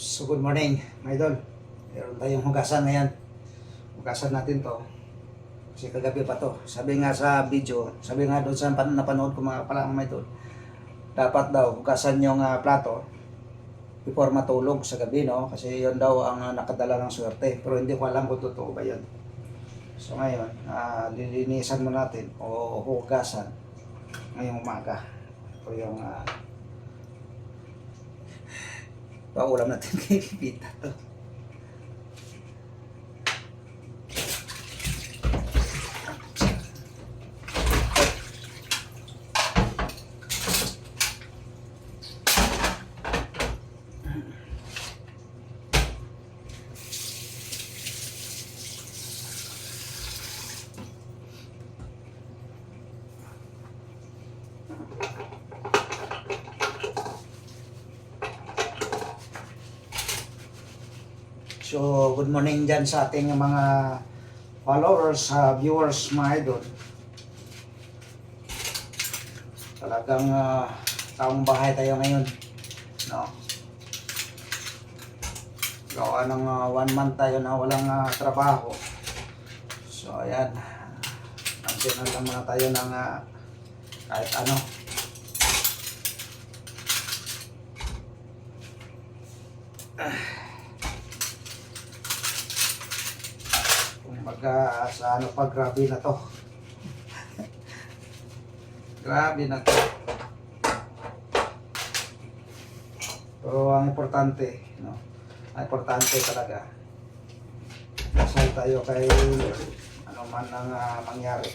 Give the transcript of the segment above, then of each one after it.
So good morning, my idol. Meron tayong hugasan ngayon. Hugasan natin to. Kasi kagabi pa to. Sabi nga sa video, sabi nga doon sa pan napanood ko mga pala mga idol. Dapat daw hugasan yung ah, plato before matulog sa gabi, no? Kasi yun daw ang ah, nakadala ng swerte. Pero hindi ko alam kung totoo ba yun. So ngayon, ah, lilinisan mo natin o hugasan ngayong umaga. Ito yung ah, paulam natin kay Pipita to. So, good morning dyan sa ating mga followers, uh, viewers, mga idol. Talagang uh, taong bahay tayo ngayon. No? Gawa ng uh, one month tayo na walang uh, trabaho. So, ayan. Nandiyan lang muna tayo ng uh, kahit ano. Kumbaga sa ano pa, grabe na to. grabe na to. Pero ang importante, no? Ang importante talaga. Dasal tayo kay ano man ang ah, mangyari.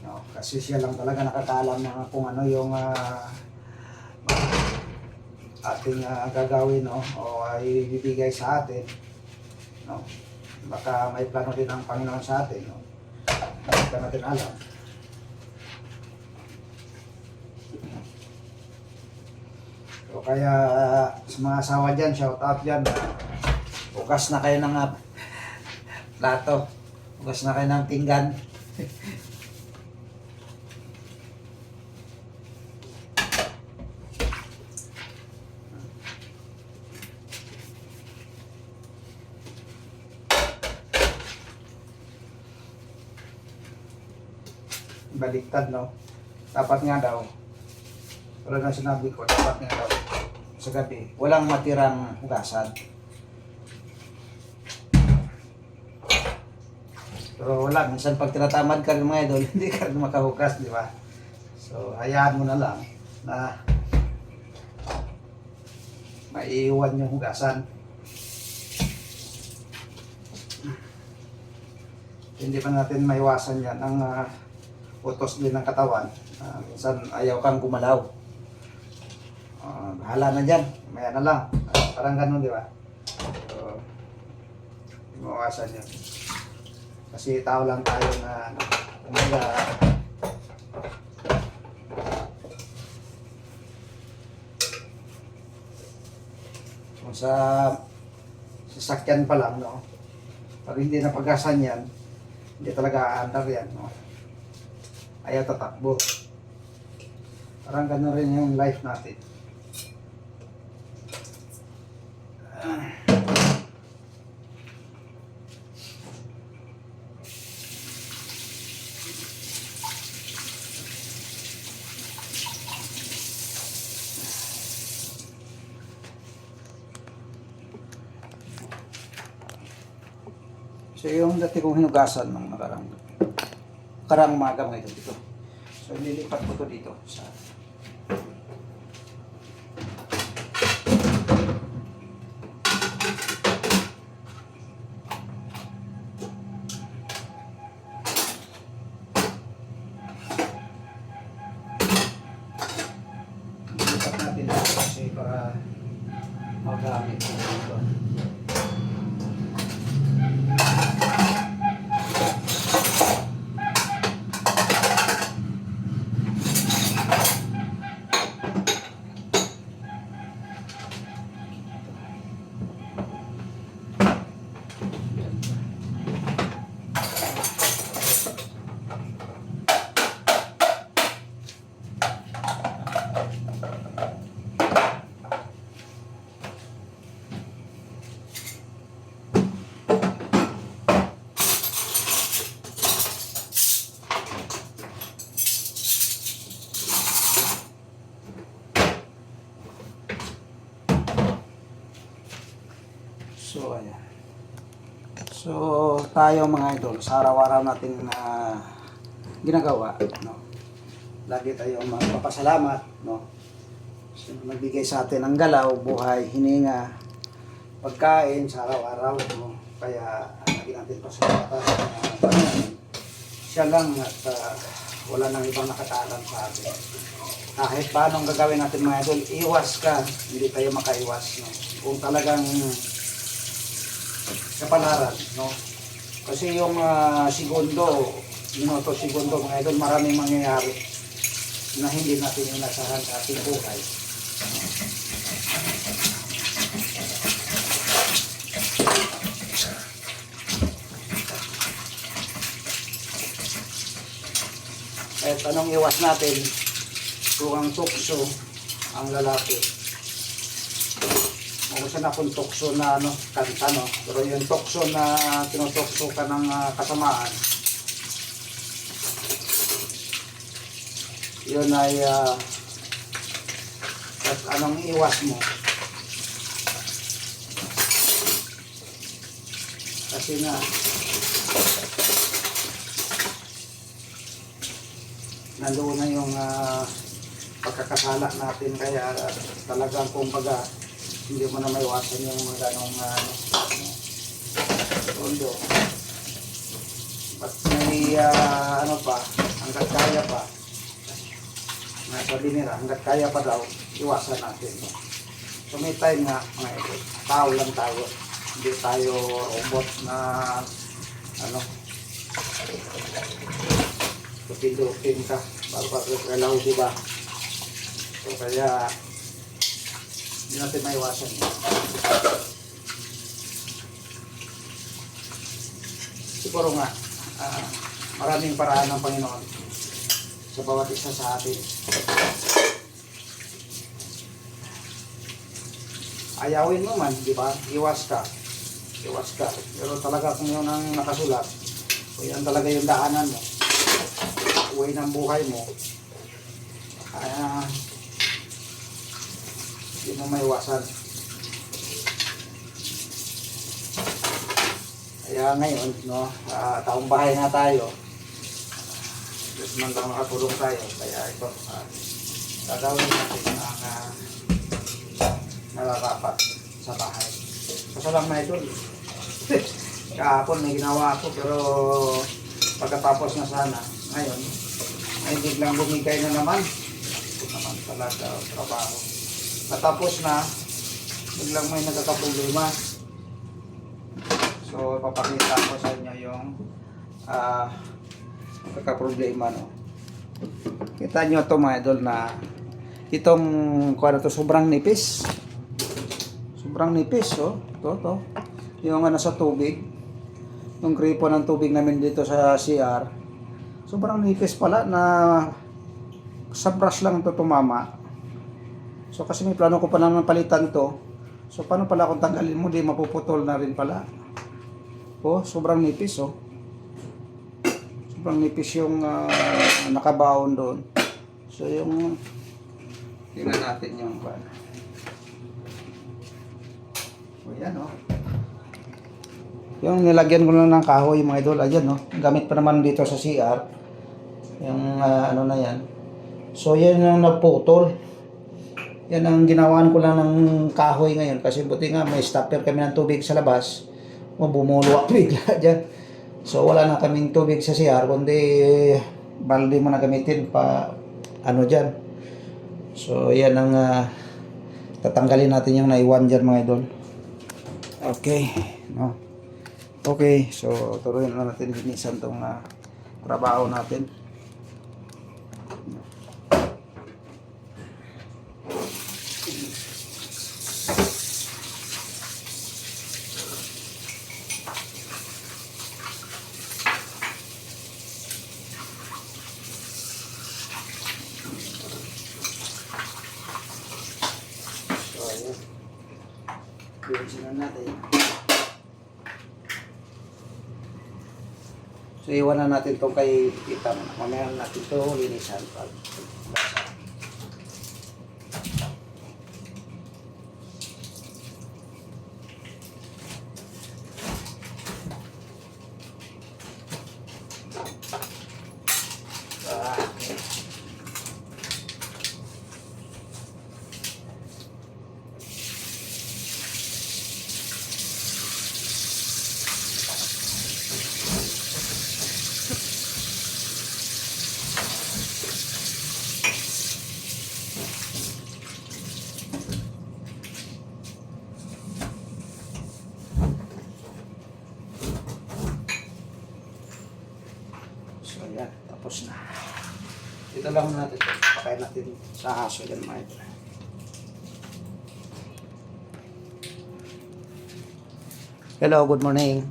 No? Kasi siya lang talaga nakakaalam na kung ano yung ah, ating ah, gagawin no? o ay ibibigay sa atin. No? Baka may plano din ang Panginoon sa atin. No? Hindi natin alam. So kaya sa mga asawa dyan, shout out dyan. Uh, bukas na kayo ng uh, plato. Bukas na kayo ng pinggan. baliktad, no? Dapat nga daw, tulad ng sinabi ko, dapat nga daw, sa gabi, walang matirang hugasan. Pero wala, minsan pag tinatamad ka rin mga idol, hindi ka rin makahugas, di ba? So, hayaan mo na lang na maiiwan yung hugasan. Hindi pa natin maiwasan yan ang ah, utos din ng katawan. Ah, minsan ayaw kang gumalaw. Bahala na dyan. Maya na lang. Ah, parang ganun, di ba? So, imawasan yun. Kasi tao lang tayo na kumbaga, kung sa sasakyan pa lang, no? Pag hindi na pagasan yan, hindi talaga aandar yan, no? Ayaw tatakbo. Parang gano'n rin yung life natin. So yung dati kong hinugasan ng nakarang karang umaga mga ito dito. So lilipat ko to dito sa Lilipat natin dito para magamit ko dito. So, ayan. So, tayo mga idol, sa araw-araw natin na ginagawa, no? Lagi tayong magpapasalamat, no? So, nagbigay sa atin ng galaw, buhay, hininga, pagkain sa araw-araw, no? Kaya, lagi natin pasalamatan sa Panginoon. Siya lang at ah, wala nang ibang nakataalam sa atin. Kahit paano ang gagawin natin mga idol, iwas ka, hindi tayo makaiwas, no? Kung talagang kapalaran, no? Kasi yung ah, segundo, minuto segundo, mga idol, maraming mangyayari na hindi natin inasahan sa ating buhay. Kahit anong iwas natin, kung ang tukso, ang lalaki, kung saan akong tukso na ano, kanta no, pero yung tukso na tinutokso ka ng ah, kasamaan, yun ay ah, at anong iwas mo. Kasi nga, nandoon na yung ah, pagkakasala natin kaya ah, talagang kumbaga hindi mo na maiwasan yung mga ganong uh, tondo. Ba't may ah, ano pa, hanggat kaya pa, nasabi nila, hanggat kaya pa daw, iwasan natin. So may time nga, mga ito, tao lang tayo. Hindi tayo robot na ano, tupin-tupin ka, bago ka kalaw, di ba? So kaya, hindi natin maiwasan yun. Siguro nga, ah, maraming paraan ng Panginoon sa bawat isa sa atin. Ayawin mo man, di ba? Iwas ka. Iwas ka. Pero talaga kung yun ang nakasulat, o yan talaga yung daanan mo, uwi ng buhay mo, kaya hindi mo maiwasan. Kaya ngayon, no, ah, taong bahay na tayo, Diyos man lang nakatulong tayo, kaya ito, ah, gagawin natin ang uh, nararapat sa bahay. Kasi lang na ito, kahapon may ginawa ako, pero pagkatapos na sana, ngayon, ay biglang bumigay na naman. Ito naman talaga trabaho. Natapos na, biglang may nagkakaproblema. So, ipapakita ko sa inyo yung ah nagkakaproblema, no. Kita nyo to mga idol na itong kuha na sobrang nipis. Sobrang nipis, oh. To, to. Yung ano sa tubig. Yung gripo ng tubig namin dito sa CR. Sobrang nipis pala na sa brush lang to tumama. So kasi may plano ko pa naman palitan to. So paano pala kung tanggalin mo, di mapuputol na rin pala. Oh, sobrang nipis oh. Sobrang nipis yung ah, nakabaon doon. So yung tingnan natin yung pan. O yan oh. Yung nilagyan ko lang ng kahoy mga idol, ayan no. Gamit pa naman dito sa CR. Yung ah, ano na yan. So yan yung naputol. Yan ang ginawan ko lang ng kahoy ngayon kasi buti nga may stopper kami ng tubig sa labas. O bumulo ako bigla dyan. So wala na kaming tubig sa CR kundi balde mo na gamitin pa ano dyan. So yan ang ah, tatanggalin natin yung naiwan dyan mga idol. Okay. No. Okay, so tuloy na natin linisan tong ah, trabaho natin. Oo. Na natin. So, iwan na natin itong kay Itam. Mamaya natin ito linisan. Pag basa. Ah. Dito lang natin ito. Pakain natin sa aso yan mga ito. Hello, good morning.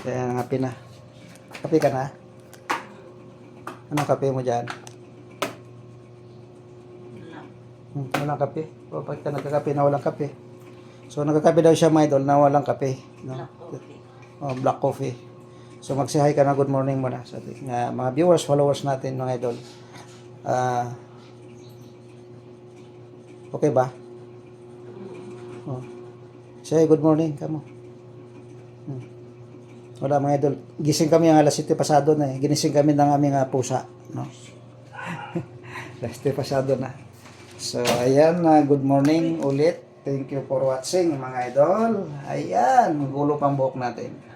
Kaya nga na. Kape ka na? Anong kape mo dyan? Hmm, walang kape. O, pag ka nagkakape na walang kape. So, nagkakape daw siya, mga idol, na walang kape. No? Oh, black coffee. So, magsihay ka na good morning muna sa ating nga mga viewers, followers natin, mga idol. Ah, okay ba? Oh. Say good morning, kamo. Hmm. Wala mga idol. Gising kami ang alas 7 pasado na eh. Ginising kami ng aming ah, pusa. No? alas 7 pasado na. So, ayan. ah, good morning ulit. Thank you for watching mga idol. Ayan. Gulo pang buhok natin.